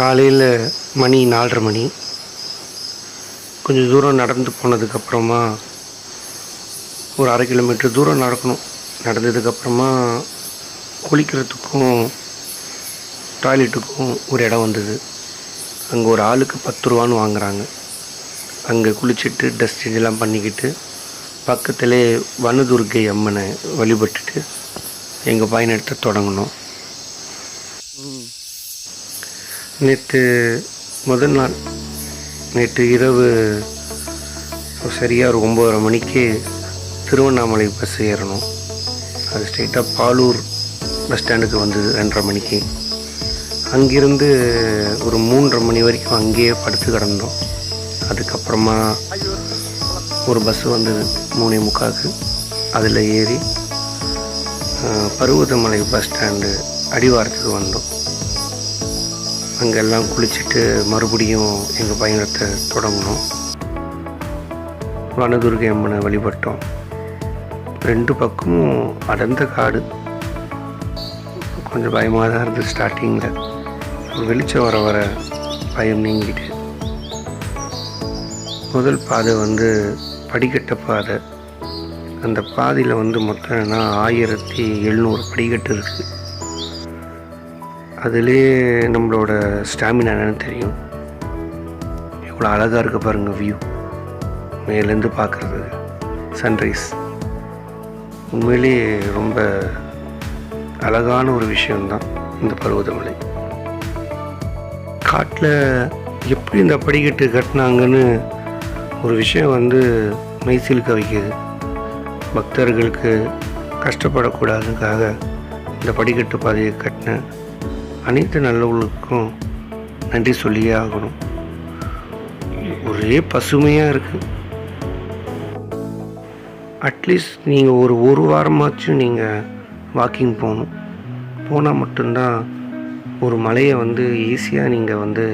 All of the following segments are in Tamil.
காலையில் மணி நாலரை மணி. கொஞ்சம் தூரம் நடந்து போனதுக்கப்புறமா ஒரு அரை கிலோமீட்டர் தூரம் நடக்கணும். நடந்ததுக்கப்புறமா குளிக்கிறதுக்கும் டாய்லெட்டுக்கும் ஒரு இடம் வந்தது. அங்கே ஒரு ஆளுக்கு பத்து ரூபான்னு வாங்குறாங்க. அங்கே குளிச்சுட்டு ட்ரெஸ் சேஞ்செல்லாம் பண்ணிக்கிட்டு பக்கத்திலே வனதுர்க்கை அம்மனை வழிபட்டுட்டு எங்கள் பயணத்தை தொடங்கினோம் நேற்று முதல் நாள். நேற்று இரவு சரியாக ஒரு ஒம்பதரை மணிக்கு திருவண்ணாமலை பஸ் ஏறணும். அது ஸ்ட்ரெயிட்டாக பாலூர் பஸ் ஸ்டாண்டுக்கு வந்தது ரெண்டரை மணிக்கு. அங்கிருந்து ஒரு மூன்றரை மணி வரைக்கும் அங்கேயே படுத்து கிடந்தோம். அதுக்கப்புறமா ஒரு பஸ் வந்தது மூணே முக்காக்கு அதில் ஏறி பருவதமலை பஸ் ஸ்டாண்டு அடிவாரத்துக்கு வந்தோம். அங்கெல்லாம் குளிச்சுட்டு மறுபடியும் எங்கள் பயணத்தை தொடங்கினோம் வனதுர்கை அம்மனை வழிபட்டோம். ரெண்டு பக்கமும் அடர்ந்த காடு. கொஞ்சம் பயமாக தான் இருந்தது ஸ்டார்டிங்கில் வெளிச்சம் வர வர பயம் நீங்கிட்டு. முதல் பாதை வந்து படிக்கட்ட பாதை. அந்த பாதையில் வந்து மொத்தம் என்ன ஆயிரத்தி எழுநூறு படிக்கட்டு இருக்குது அதிலே நம்மளோட ஸ்டாமினா என்னென்னு தெரியும். எவ்வளோ அழகாக இருக்குது பாருங்கள் வியூ மேலேருந்து பார்க்குறது சன்ரைஸ் உண்மையிலேயே ரொம்ப அழகான ஒரு விஷயம்தான் இந்த பருவதமலை காட்டில் எப்படி இந்த படிக்கட்டு கட்டினாங்கன்னு ஒரு விஷயம் வந்து மெய்சிலுக்க வைக்கிது. பக்தர்களுக்கு கஷ்டப்படக்கூடாதுக்காக இந்த படிக்கட்டு பாதையை கட்டின அனைத்து நல்லவர்களுக்கும் நன்றி சொல்லியே ஆகணும். ஒரே பசுமையாக இருக்குது அட்லீஸ்ட் நீங்கள் ஒரு ஒரு வாரமாச்சும் நீங்கள் வாக்கிங் போகணும். போனால் மட்டும்தான் ஒரு மலையை வந்து ஈஸியாக நீங்கள் வந்து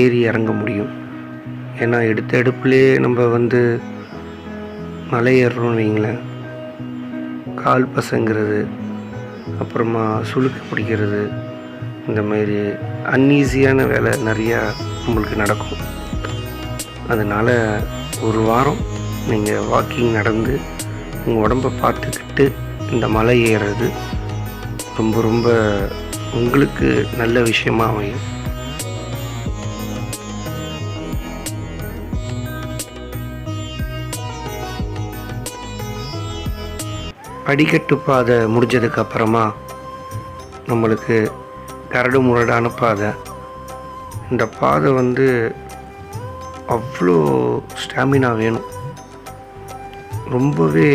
ஏறி இறங்க முடியும். ஏன்னா எடுத்த எடுப்புலேயே நம்ம வந்து மலை ஏறுறோம் வைங்களேன். கால் பசங்கிறது அப்புறமா சுளுக்கு பிடிக்கிறது இந்த மாதிரி அன்ஈஸியான வேலை நிறையா நம்மளுக்கு நடக்கும். அதனால் ஒரு வாரம் நீங்கள் வாக்கிங் நடந்து உங்கள் உடம்பை பார்த்துக்கிட்டு இந்த மலை ஏறுறது ரொம்ப ரொம்ப உங்களுக்கு நல்ல விஷயமாக அமையும். படிக்கட்டு பாதை முடிஞ்சதுக்கு அப்புறமா நம்மளுக்கு கரடு முரடான பாதை இந்த பாதை வந்து அவ்வளோ ஸ்டாமினா வேணும். ரொம்பவே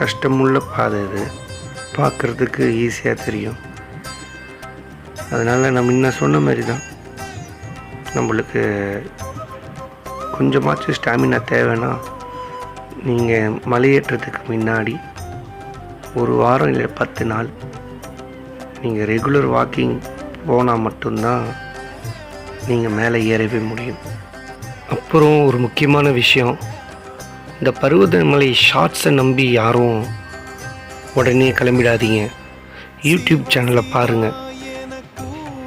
கஷ்டமுள்ள பாதை இது. பார்க்குறதுக்கு ஈஸியாக தெரியும். அதனால் நான் முன்ன சொன்ன மாதிரி தான் நம்மளுக்கு கொஞ்சமாச்சும் ஸ்டாமினா தேவைன்னா நீங்கள் மலையேற்றத்துக்கு முன்னாடி ஒரு வாரம் இல்லை பத்து நாள் நீங்கள் ரெகுலர் வாக்கிங் போனால் மட்டும்தான் நீங்கள் மேலே ஏறவே முடியும். அப்புறம் ஒரு முக்கியமான விஷயம் இந்த பருவதமலை ஷார்ட்ஸை நம்பி யாரும் உடனே கிளம்பிடாதீங்க. யூடியூப் சேனலை பாருங்கள்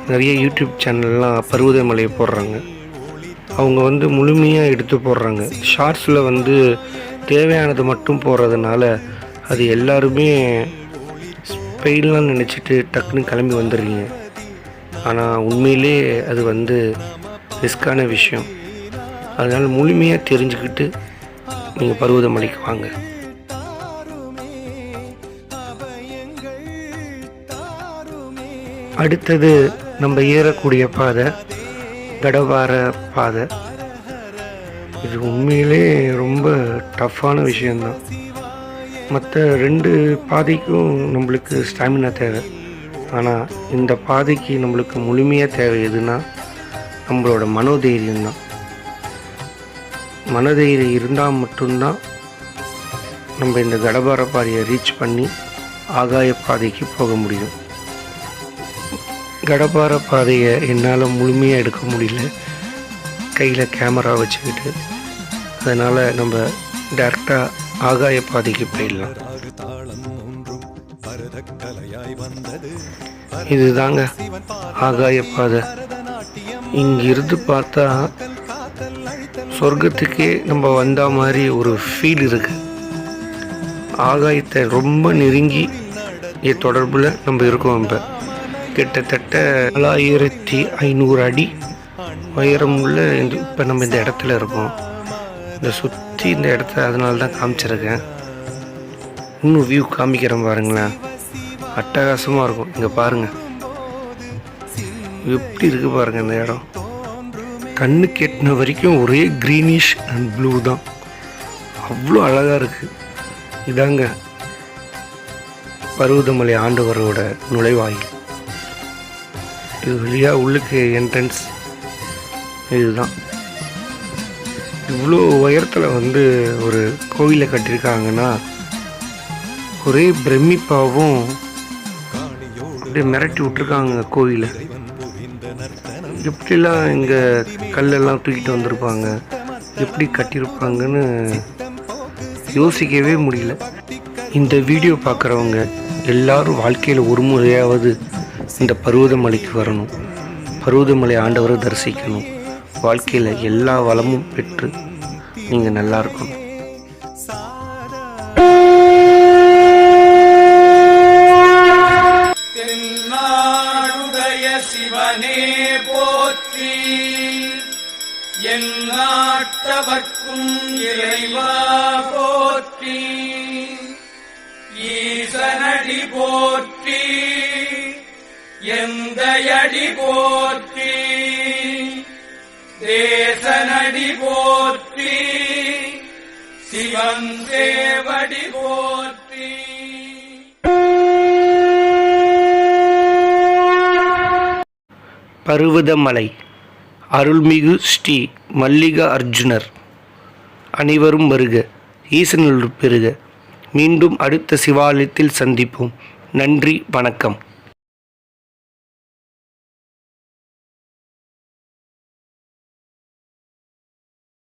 நிறைய யூடியூப் சேனல்லாம் பருவதமலையை போடுறாங்க. அவங்க வந்து முழுமையாக எடுத்து போடுறாங்க. ஷார்ட்ஸில் வந்து தேவையானது மட்டும் போடுறதுனால அது எல்லாருமே ஃபெயில்லாம் நினச்சிட்டு டக்குன்னு கிளம்பி வந்துடுறீங்க. ஆனால் உண்மையிலே அது வந்து ரிஸ்க்கான விஷயம். அதனால் முழுமையாக தெரிஞ்சுக்கிட்டு நீங்கள் பருவதமலைக்கு வாங்க. அடுத்தது நம்ம ஏறக்கூடிய பாதை கடவார பாதை. இது உண்மையிலே ரொம்ப டஃப்பான விஷயந்தான் மற்ற ரெண்டு பாதைக்கும் நம்மளுக்கு ஸ்டாமினா தேவை. ஆனால் இந்த பாதைக்கு நம்மளுக்கு முழுமையாக தேவை எதுனா நம்மளோட மனோதைரியம் தான். மனதைரியம் இருந்தால் மட்டும்தான் நம்ம இந்த கடபார பாதையை ரீச் பண்ணி ஆகாய பாதைக்கு போக முடியும். கடபார பாதையை என்னால் முழுமையாக எடுக்க முடியல. கையில் கேமரா வச்சுக்கிட்டு அதனால் நம்ம டேரெக்டாக ஆகாய பாதைக்கு போயிடலாம். இதுதாங்க ஆகாய பாதை இங்கிருந்து பார்த்தா சொர்க்கத்துக்கே நம்ம வந்த மாதிரி ஒரு ஃபீல் இருக்கு. ஆகாயத்தை ரொம்ப நெருங்கி தொடர்பில் நம்ம இருக்கோம் இப்போ. கிட்டத்தட்ட நாலாயிரத்தி ஐநூறு அடி உயரம் உள்ள இப்போ நம்ம இந்த இடத்துல இருக்கோம். இந்த சுற்றி இந்த இடத்த அதனால தான் காமிச்சிருக்கேன். இன்னும் வியூ காமிக்கிறேன் பாருங்களேன். அட்டகாசமாக இருக்கும். இங்கே பாருங்கள் எப்படி இருக்குது பாருங்கள் இந்த இடம். கண்ணு கெட்டின வரைக்கும் ஒரே க்ரீனிஷ் அண்ட் ப்ளூ தான். அவ்வளோ அழகாக இருக்குது இதாங்க பருவதமலை ஆண்டவரோட நுழைவாயில். இது வழியாக உள்ளுக்கு என்ட்ரன்ஸ் இதுதான். இவ்வளோ உயரத்தில் வந்து ஒரு கோவிலை கட்டியிருக்காங்கன்னா ஒரே பிரமிப்பாகவும் அப்படியே மிரட்டி விட்ருக்காங்க கோயிலை. எப்படிலாம் இங்கே கல்லெல்லாம் தூக்கிட்டு வந்திருப்பாங்க எப்படி கட்டியிருப்பாங்கன்னு யோசிக்கவே முடியல. இந்த வீடியோ பார்க்குறவங்க எல்லாரும் வாழ்க்கையில் ஒரு முறையாவது இந்த பருவதமலைக்கு வரணும். பருவதமலை ஆண்டவரை தரிசிக்கணும். வாழ்க்கையில் எல்லா வளமும் பெற்று நீங்கள் நல்லா இருக்கணும். தென்னாடுடைய சிவனே போற்றி என் இறைவா போற்றி ஈசனடி போற்றி எந்தையடி போற்றி தேசனடி போற்றி சிவன் தேவடி போற்றி. பருவதமலை அருள்மிகு ஸ்ரீ மல்லிகா அர்ஜுனர். அனைவரும் வருக ஈசனுள் பெறுக மீண்டும் அடுத்த சிவாலயத்தில் சந்திப்போம். நன்றி வணக்கம்.